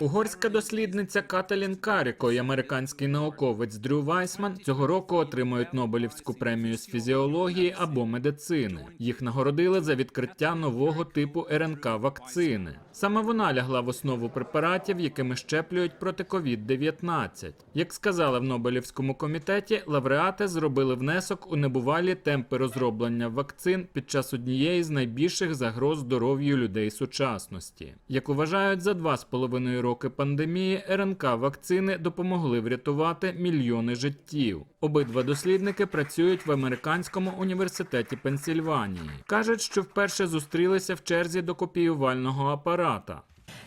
Угорська дослідниця Каталін Каріко і американський науковець Дрю Вайсман цього року отримують Нобелівську премію з фізіології або медицини. Їх нагородили за відкриття нового типу РНК вакцини. Саме вона лягла в основу препаратів, якими щеплюють проти COVID-19. Як сказали в Нобелівському комітеті, лауреати зробили внесок у небувалі темпи розроблення вакцин під час однієї з найбільших загроз здоров'ю людей сучасності. Як вважають, за два з половиною роки пандемії РНК вакцини допомогли врятувати мільйони життів. Обидва дослідники працюють в американському університеті Пенсільванії. кажуть, що вперше зустрілися в черзі до копіювального апарата.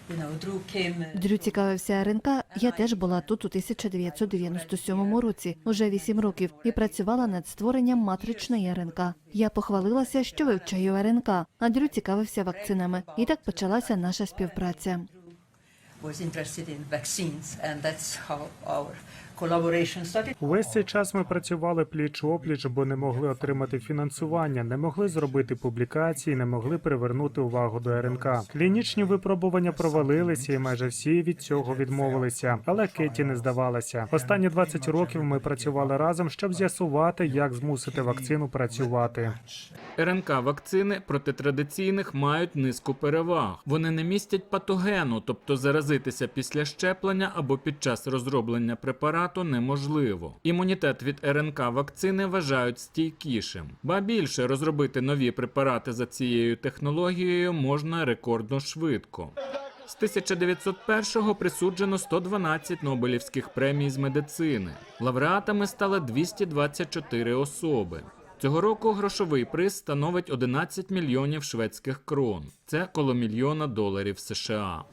Came. uh, Дрю цікавився РНК. Я теж була тут у 1997 році, уже 8 років, і працювала над створенням матричної РНК. Я похвалилася, що вивчаю РНК, а Дрю цікавився вакцинами. І так почалася наша співпраця. Was interested in vaccines, and that's how our collaboration started. Увесь цей час ми працювали пліч опліч, бо не могли отримати фінансування, не могли зробити публікації, не могли привернути увагу до РНК. Клінічні випробування провалилися, і майже всі від цього відмовилися. Але Кеті не здавалася. Останні 20 років ми працювали разом, щоб з'ясувати, як змусити вакцину працювати. РНК вакцини проти традиційних мають низку переваг. Вони не містять патогену, тобто заразитися після щеплення або під час розроблення препарату неможливо. Імунітет від РНК вакцини вважають стійкішим. Ба більше розробити нові препарати за цією технологією можна рекордно швидко. З 1901-го присуджено 112 Нобелівських премій з медицини. Лауреатами стали 224 особи. Цього року грошовий приз становить 11 мільйонів шведських крон. Це коло мільйона доларів США.